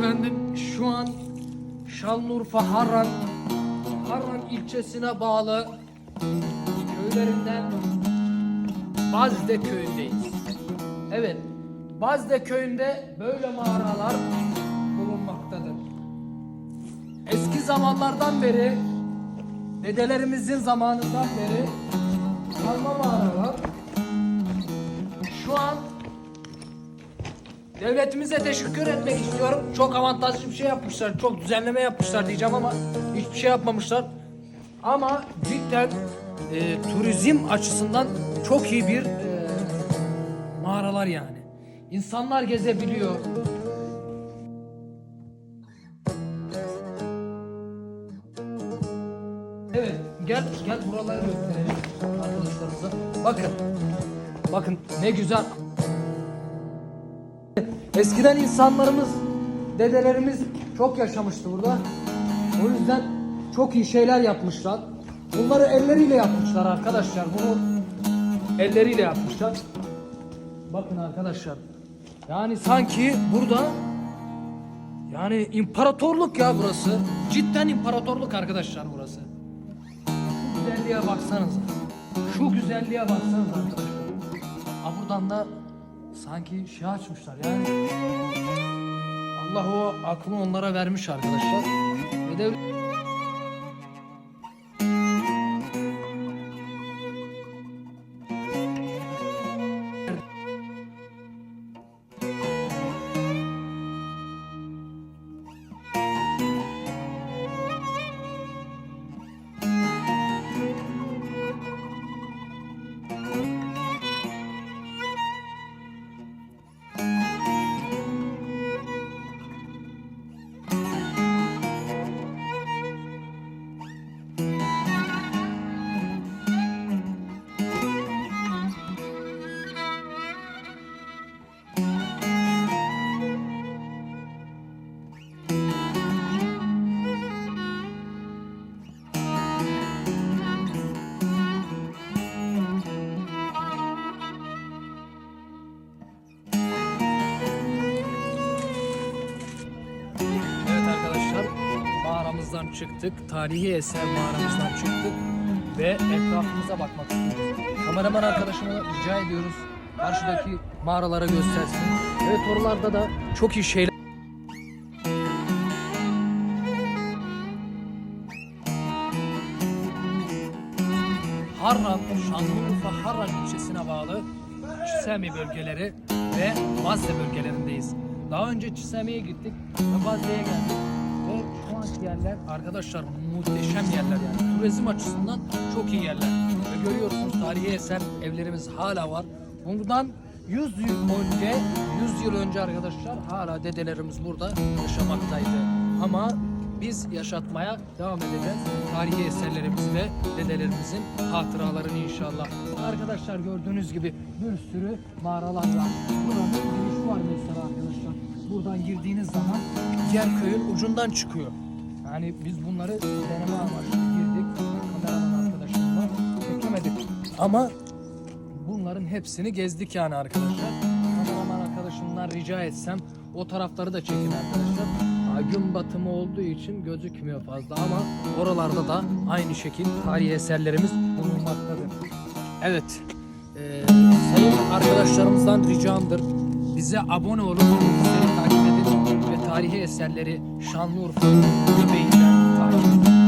efendim şu an Şanlıurfa Harran Harran ilçesine bağlı köylerinden Bazde köyündeyiz. Evet, Bazde köyünde böyle mağaralar bulunmaktadır. Eski zamanlardan beri, dedelerimizin zamanından beri kalma mağaralar. Şu an devletimize teşekkür etmek istiyorum. Çok avantajlı bir şey yapmışlar, çok düzenleme yapmışlar diyeceğim ama hiçbir şey yapmamışlar. Ama cidden e, turizm açısından çok iyi bir e, mağaralar yani. İnsanlar gezebiliyor. Evet, gel gel buraları gösterelim arkadaşlarımıza. Bakın. Bakın ne güzel. Eskiden insanlarımız, dedelerimiz çok yaşamıştı burada. O yüzden çok iyi şeyler yapmışlar. Bunları elleriyle yapmışlar arkadaşlar. Bunu elleriyle yapmışlar. Bakın arkadaşlar. Yani sanki burada yani imparatorluk ya burası. Cidden imparatorluk arkadaşlar burası. Şu güzelliğe baksanıza. Şu güzelliğe baksanıza arkadaşlar. Ha buradan da sanki şey açmışlar yani. Allah o aklı onlara vermiş arkadaşlar. Ve de çıktık. Tarihi eser mağaramızdan çıktık. Ve etrafımıza bakmak istiyoruz. Kameraman arkadaşıma rica ediyoruz. Karşıdaki mağaralara göstersin. Evet oralarda da çok iyi şeyler Harran, Şanlıurfa Harran ilçesine bağlı Çisemi bölgeleri ve Bazze bölgelerindeyiz. Daha önce Çisemi'ye gittik ve Bazze'ye geldik. Şu yerler arkadaşlar muhteşem yerler yani. Turizm açısından çok iyi yerler. Ve görüyorsunuz tarihi eser evlerimiz hala var. Bundan 100 yıl önce, 100 yıl önce arkadaşlar hala dedelerimiz burada yaşamaktaydı. Ama biz yaşatmaya devam edeceğiz. Tarihi eserlerimizi ve dedelerimizin hatıralarını inşallah. Arkadaşlar gördüğünüz gibi bir sürü mağaralar var. Buranın giriş var mesela arkadaşlar. Buradan girdiğiniz zaman diğer köyün ucundan çıkıyor. Yani biz bunları deneme amaçlı girdik. Kameraman arkadaşımla çekemedik. Ama bunların hepsini gezdik yani arkadaşlar. Kameraman arkadaşımdan rica etsem o tarafları da çekin arkadaşlar. Gün batımı olduğu için gözükmüyor fazla ama oralarda da aynı şekil tarihi eserlerimiz bulunmaktadır. Evet. Ee, sayın arkadaşlarımızdan ricamdır. Bize abone olup tarihi eserleri Şanlıurfa göbeğinden takip edin.